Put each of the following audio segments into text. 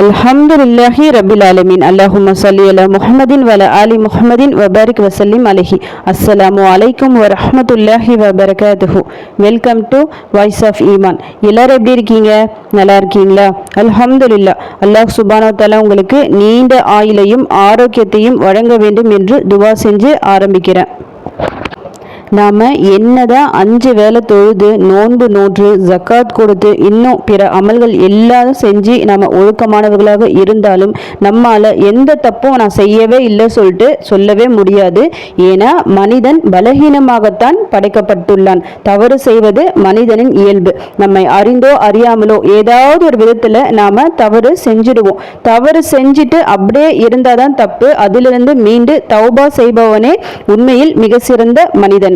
அல்ஹம்துலில்லாஹி ரபில் ஆலமீன் அல்லாஹும்ம சல்லி அலா முஹம்மதின் வல ஆலி முஹம்மதின் வபாரிக் வசல்லிம் அலஹி அஸ்ஸலாமு அலைக்கும் வரஹ்மத்துல்லாஹி வபரகாத்துஹு வெல்கம் டு வாய்ஸ் ஆஃப் ஈமான் எல்லாரும் எப்படி இருக்கீங்க? நல்லா இருக்கீங்களா? அல்ஹம்துலில்லா அல்லாஹ் சுபானோ தஆலா உங்களுக்கு நீண்ட ஆயுளையும் ஆரோக்கியத்தையும் வழங்க வேண்டும் என்று துவா செஞ்சு ஆரம்பிக்கிறேன். நாம் என்னதான் அஞ்சு வேளை தொழுது நோன்பு நோற்று ஜக்காத் கொடுத்து இன்னும் பிற அமல்கள் எல்லாரும் செஞ்சு நாம் ஒழுக்கமானவர்களாக இருந்தாலும் நம்மால் எந்த தப்பும் நான் செய்யவே இல்லை சொல்லிட்டு சொல்லவே முடியாது. ஏன்னா மனிதன் பலகீனமாகத்தான் படைக்கப்பட்டுள்ளான். தவறு செய்வது மனிதனின் இயல்பு. நம்மை அறிந்தோ அறியாமலோ ஏதாவது ஒரு விதத்தில் நாம் தவறு செஞ்சிடுவோம். தவறு செஞ்சுட்டு அப்படியே இருந்தால் தான் தப்பு. அதிலிருந்து மீண்டு தௌபா செய்பவனே உண்மையில் மிக சிறந்த மனிதன்.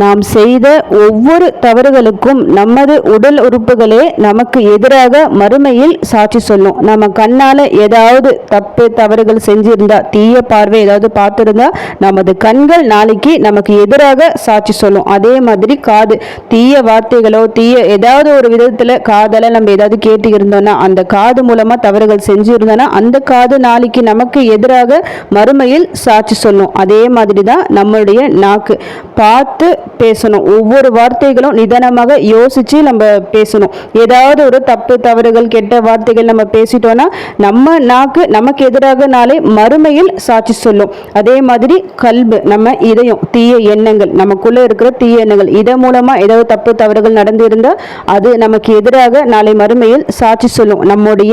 நாம் செய்த ஒவ்வொரு தவறுகளுக்கும் நமது உடல் உறுப்புகளே நமக்கு எதிராக மறுமையில் சாட்சி சொல்லும். நம்ம கண்ணால் ஏதாவது தப்பு தவறுகள் செஞ்சிருந்தா தீய பார்வை ஏதாவது பார்த்துருந்தா நமது கண்கள் நாளைக்கு நமக்கு எதிராக சாட்சி சொல்லும். அதே மாதிரி காது தீய வார்த்தைகளோ தீய ஏதாவது ஒரு விதத்தில் காதல நம்ம ஏதாவது கேட்டு இருந்தோம்னா அந்த காது மூலமாக தவறுகள் செஞ்சிருந்தோம்னா அந்த காது நாளைக்கு நமக்கு எதிராக மறுமையில் சாட்சி சொல்லும். அதே மாதிரி தான் நம்மளுடைய நாக்கு. பார்த்து பேசணும். ஒவ்வொரு வார்த்தைகளும் நிதானமாக யோசித்து நம்ம பேசணும். ஏதாவது ஒரு தப்பு தவறுகள் கெட்ட வார்த்தைகள் நம்ம பேசிட்டோம்னா நம்ம நாக்கு நமக்கு எதிராக நாளை மறுமையில் சாட்சி சொல்லும். அதே மாதிரி கல்பு நம்ம இதயம் தீய எண்ணங்கள் நமக்குள்ளே இருக்கிற தீய எண்ணங்கள் இதன் மூலமாக ஏதாவது தப்பு தவறுகள் நடந்திருந்தால் அது நமக்கு எதிராக நாளை மறுமையில் சாட்சி சொல்லும். நம்முடைய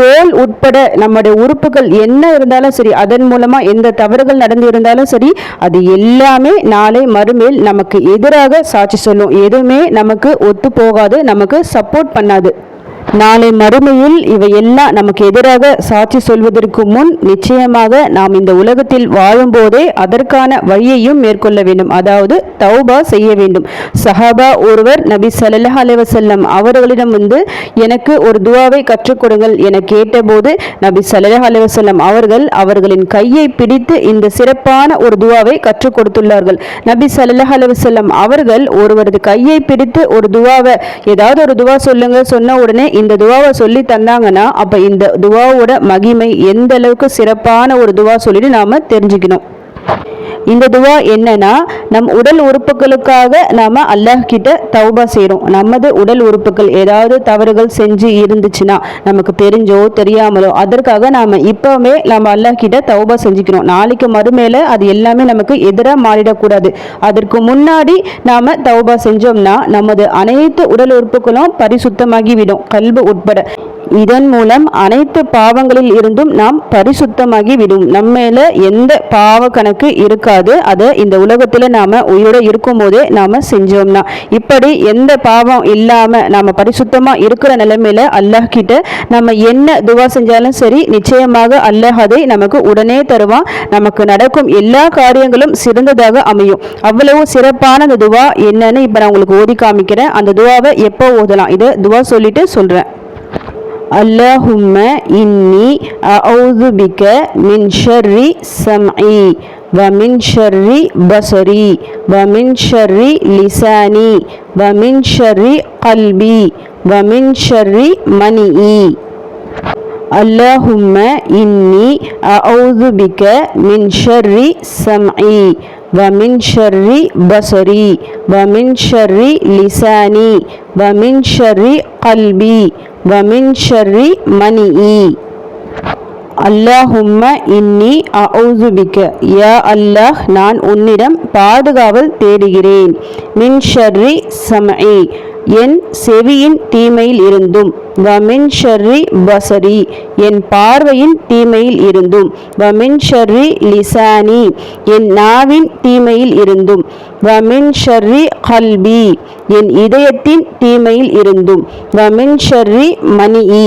தோல் உட்பட நம்முடைய உறுப்புகள் என்ன இருந்தாலும் சரி அதன் மூலமாக எந்த தவறுகள் நடந்து இருந்தாலும் சரி அது எல்லாமே நாளை மறுமையில் நமக்கு எதிராக சாட்சி சொல்லும். எதுவுமே நமக்கு ஒத்து போகாது நமக்கு சப்போர்ட் பண்ணாது. நாளை மறுமையில் இவையெல்லாம் நமக்கு எதிராக சாட்சி சொல்வதற்கு முன் நிச்சயமாக நாம் இந்த உலகத்தில் வாழும்போதே அதற்கான வழியையும் மேற்கொள்ள வேண்டும். அதாவது தௌபா செய்ய வேண்டும். சஹாபா ஒருவர் நபி ஸல்லல்லாஹு அலைவசல்லம் அவர்களிடம் வந்து எனக்கு ஒரு துவாவை கற்றுக் கொடுங்கள் என கேட்டபோது நபி ஸல்லல்லாஹு அலைவசல்லம் அவர்கள் அவர்களின் கையை பிடித்து இந்த சிறப்பான ஒரு துவாவை கற்றுக் கொடுத்துள்ளார்கள். நபி ஸல்லல்லாஹு அலைஹி அவர்கள் ஒருவரது கையை பிடித்து ஒரு துவாவை ஏதாவது ஒரு துவா சொல்லுங்க சொன்ன உடனே இந்த துவாவை சொல்லி தந்தாங்கன்னா அப்போ இந்த துவாவோட மகிமை எந்த அளவுக்கு சிறப்பான ஒரு துவா சொல்லிட்டு நாம தெரிஞ்சுக்கணும். இந்த துவா என்னன்னா நம் உடல் உறுப்புகளுக்காக நாம அல்லாஹ் கிட்ட தௌபா செய்கிறோம் நமது உடல் உறுப்புகள் ஏதாவது தவறுகள் செஞ்சு இருந்துச்சுன்னா நமக்கு தெரிஞ்சோ தெரியாமலோ அதற்காக நாம இப்பவுமே நம்ம அல்லாஹ் கிட்ட தௌபா செஞ்சுக்கிறோம். நாளைக்கு மறுமேல அது எல்லாமே நமக்கு எதிராக மாறிடக்கூடாது. அதற்கு முன்னாடி நாம தௌபா செஞ்சோம்னா நமது அனைத்து உடல் உறுப்புகளும் பரிசுத்தமாகி விடும் கல்பு உட்பட. இதன் மூலம் அனைத்து பாவங்களில் இருந்தும் நாம் பரிசுத்தமாகி விடும். நம்மேல எந்த பாவ கணக்கு இருக்காது. அதை இந்த உலகத்தில் நாம் உயிரோடு இருக்கும் போதே செஞ்சோம்னா. இப்படி எந்த பாவம் இல்லாமல் நாம் பரிசுத்தமாக இருக்கிற நிலைமையில அல்லாஹ் கிட்ட நம்ம என்ன துவா செஞ்சாலும் சரி நிச்சயமாக அல்லாஹ் அதை நமக்கு உடனே தருவான். நமக்கு நடக்கும் எல்லா காரியங்களும் சிறந்ததாக அமையும். அவ்வளவு சிறப்பான அந்த துவா என்னன்னு இப்போ நான் உங்களுக்கு ஓதி காமிக்கிறேன். அந்த துவாவை எப்போ ஓதலாம்? இதை துவா சொல்லிட்டு சொல்கிறேன் اللهم إني أعوذ بك من شر سمعي ومن شر بصري ومن شر لساني ومن شر قلبي ومن شر منئي اللهم إني أعوذ بك من شر سمعي வமின் ஷர்ரி பசரி வமின் ஷர்ரி லிசானி வமின் ஷர்ரி கல்பி வமின் ஷர்ரி மணிஇ அல்லாஹும்ம இன்னி அவுசுபிக்க யா அல்லாஹ் நான் உன்னிடம் பாதுகாவல் தேடுகிறேன். மின் ஷர்ரி சமஇ என் செவியின் தீமையில் இருந்தும் வமின் ஷர்ரி பசரி என் பார்வையின் தீமையில் இருந்தும் வமின் ஷர்ரி லிசானி என் நாவின் தீமையில் இருந்தும் வமின் ஷர்ரி கல்பி என் இதயத்தின் தீமையில் இருந்தும் வமின் ஷர்ரி மணிஇ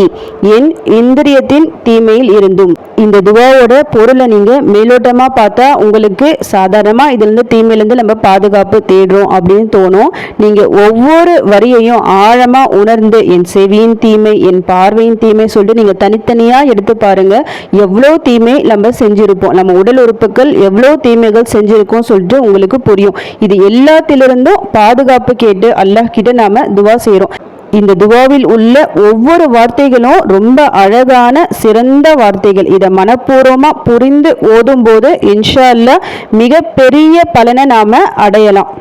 என் இந்திரியத்தின் தீமையில் இருந்தும். இந்த துவாவோட பொருளை நீங்கள் மேலோட்டமாக பார்த்தா உங்களுக்கு சாதாரணமாக இதுலேருந்து தீமையிலேருந்து நம்ம பாதுகாப்பு தேடுறோம் அப்படின்னு தோணும். நீங்கள் ஒவ்வொரு வரி வரியையும் ஆழமாக உணர்ந்து என் செவியின் தீமை என் பார்வையின் தீமை சொல்லிட்டு நீங்கள் தனித்தனியாக எடுத்து பாருங்கள் எவ்வளோ தீமை நம்ம செஞ்சுருப்போம். நம்ம உடல் உறுப்புகள் எவ்வளோ தீமைகள் செஞ்சுருக்கோம் சொல்லிட்டு உங்களுக்கு புரியும். இது எல்லாத்திலிருந்தும் பாதுகாப்பு கேட்டு அல்லாஹ் கிட்ட நாம துவா செய்கிறோம் இந்த துவாவில் உள்ள ஒவ்வொரு வார்த்தைகளும் ரொம்ப அழகான சிறந்த வார்த்தைகள். இதை மனப்பூர்வமாக புரிந்து ஓதும்போது இன்ஷா அல்லாஹ் மிகப்பெரிய பலனை நாம் அடையலாம்.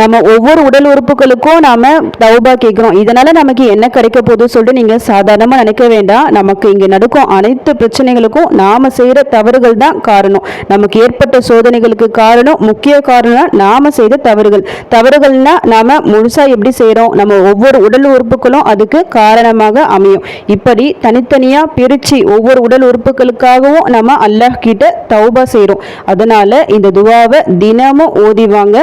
நம்ம ஒவ்வொரு உடல் உறுப்புகளுக்கும் நாம தௌபா கேட்குறோம். இதனால நமக்கு என்ன கிடைக்க போகுது சொல்லிட்டு நீங்க சாதாரணமா நினைக்க வேண்டாம். நமக்கு இங்க நடக்கும் அனைத்து பிரச்சனைகளுக்கும் நாம செய்யற தவறுகள் தான் காரணம். நமக்கு ஏற்பட்ட சோதனைகளுக்கு காரணம் முக்கிய காரணம் நாம செய்த தவறுகள். தவறுகள்னா நாம முழுசா எப்படி செய்யறோம் நம்ம ஒவ்வொரு உடல் உறுப்புகளும் அதுக்கு காரணமாக அமையும். இப்படி தனித்தனியா பிரிச்சு ஒவ்வொரு உடல் உறுப்புகளுக்காகவும் நம்ம அல்லாஹ் கிட்ட தௌபா செய்கிறோம் அதனால இந்த துவாவை தினமும் ஓதிவாங்க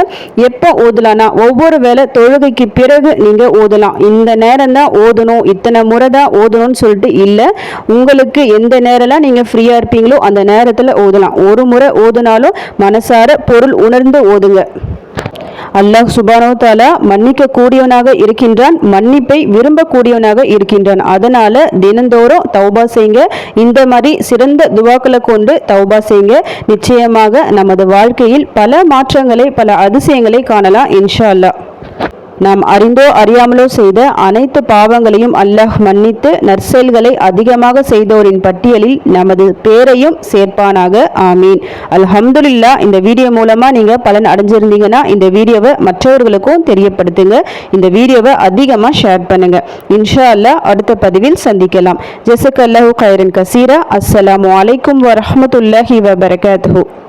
எப்போ ஓதலாம்னா ஒவ்வொரு வேளை தொழுகைக்கு பிறகு நீங்க ஓதலாம். இந்த நேரம் தான் ஓதணும். இத்தனை முறை தான் ஓதணும்னு சொல்லிட்டு இல்லை. உங்களுக்கு எந்த நேரம்லாம் நீங்க ஃப்ரீயா இருப்பீங்களோ அந்த நேரத்தில் ஓதலாம். ஒரு முறை ஓதுனாலும் மனசார பொருள் உணர்ந்து ஓதுங்க. அல்லாஹ் சுபானோ தாலா மன்னிக்க கூடியவனாக இருக்கின்றான் மன்னிப்பை விரும்பக்கூடியவனாக இருக்கின்றான். அதனால தினந்தோறும் தௌபா செய்யுங்க. இந்த மாதிரி சிறந்த துவாக்களை கொண்டு தௌபா செய்யுங்க. நிச்சயமாக நமது வாழ்க்கையில் பல மாற்றங்களை பல அதிசயங்களை காணலாம் இன்ஷா அல்லாஹ். நாம் அறிந்தோ அறியாமலோ செய்த அனைத்து பாவங்களையும் அல்லாஹ் மன்னித்து நற்செயல்களை அதிகமாக செய்தோரின் பட்டியலில் நமது பேரையும் சேர்ப்பானாக. ஆமீன். அல்ஹம்துல்லா இந்த வீடியோ மூலமாக நீங்கள் பலன் அடைஞ்சிருந்தீங்கன்னா இந்த வீடியோவை மற்றவர்களுக்கும் தெரியப்படுத்துங்க. இந்த வீடியோவை அதிகமாக ஷேர் பண்ணுங்க. இன்ஷா அல்லாஹ் அடுத்த பதிவில் சந்திக்கலாம். ஜெசக் அல்லாஹூ கைரன் கசீரா. அஸ்ஸலாமு அலைக்கும் வரமத்துல்லாஹி வபரகாத்து